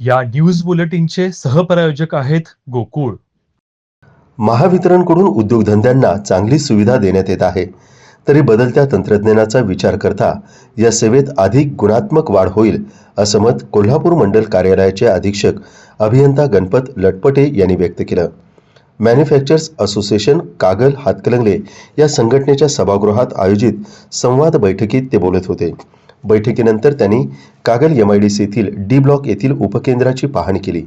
या न्यूज बुलेटिनचे सहप्रायोजक आहेत गोकुळ. महावितरणकडून उद्योगधंद्यांना चांगली सुविधा देण्यात येत आहे. तरी बदलत्या तंत्रज्ञानाचा विचार करता या सेवेत अधिक गुणात्मक वाढ होईल असं मत कोल्हापूर मंडल कार्यालयाचे अधीक्षक अभियंता गणपत लटपटे यांनी व्यक्त केलं. मॅन्युफॅक्चर्स असोसिएशन कागल हातकलंगले या संघटनेच्या सभागृहात आयोजित संवाद बैठकीत ते बोलत होते. बैठकीनंतर त्यांनी कागल एमआयडीसी येथील डी ब्लॉक येथील उपकेंद्राची पाहणी केली.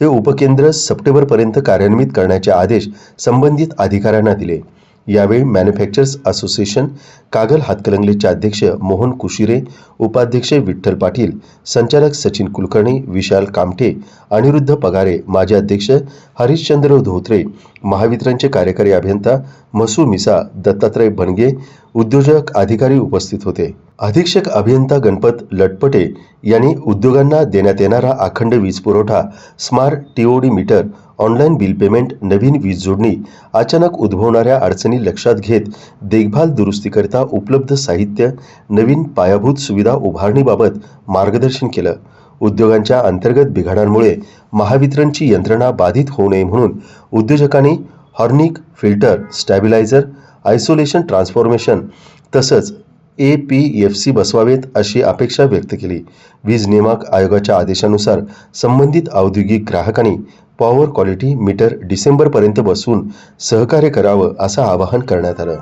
हे उपकेंद्र सप्टेंबरपर्यंत कार्यान्वित करण्याचे आदेश संबंधित अधिकाऱ्यांना दिले. यावेळी मॅन्युफॅक्चर्स असोसिएशन कागल हातकलंगलेचे अध्यक्ष मोहन कुशिरे उपाध्यक्ष विठ्ठल पाटील संचालक सचिन कुलकर्णी विशाल कामठे अनिरुद्ध पगारे माजी अध्यक्ष हरिश्चंद्र धोत्रे महावितरणचे कार्यकारी अभियंता मसू मिसा दत्तात्रय भणगे उद्योजक अधिकारी उपस्थित होते. अधीक्षक अभियंता गणपत लटपटे यांनी उद्योगांना देण्यात येणारा अखंड वीज पुरवठा smart TOD meter online bill payment नवीन वीज जोडणी अचानक उद्भवणाऱ्या अडचणी लक्षात घेत देखभाल दुरुस्तीकरिता उपलब्ध साहित्य नवीन पायाभूत सुविधा उभारणीबाबत मार्गदर्शन केलं. उद्योगांच्या अंतर्गत बिघाडांमुळे महावितरणची यंत्रणा बाधित होऊ नये म्हणून उद्योजकांनी harmonic filter stabiliser isolation transformation तसंच ए पी एफ सी बसवावेत अशी अपेक्षा व्यक्त केली. वीज नियामक आयोगाच्या आदेशानुसार संबंधित औद्योगिक ग्राहकांनी पॉवर क्वालिटी मीटर डिसेंबरपर्यंत बसवून सहकार्य करावं असं आवाहन करण्यात आलं.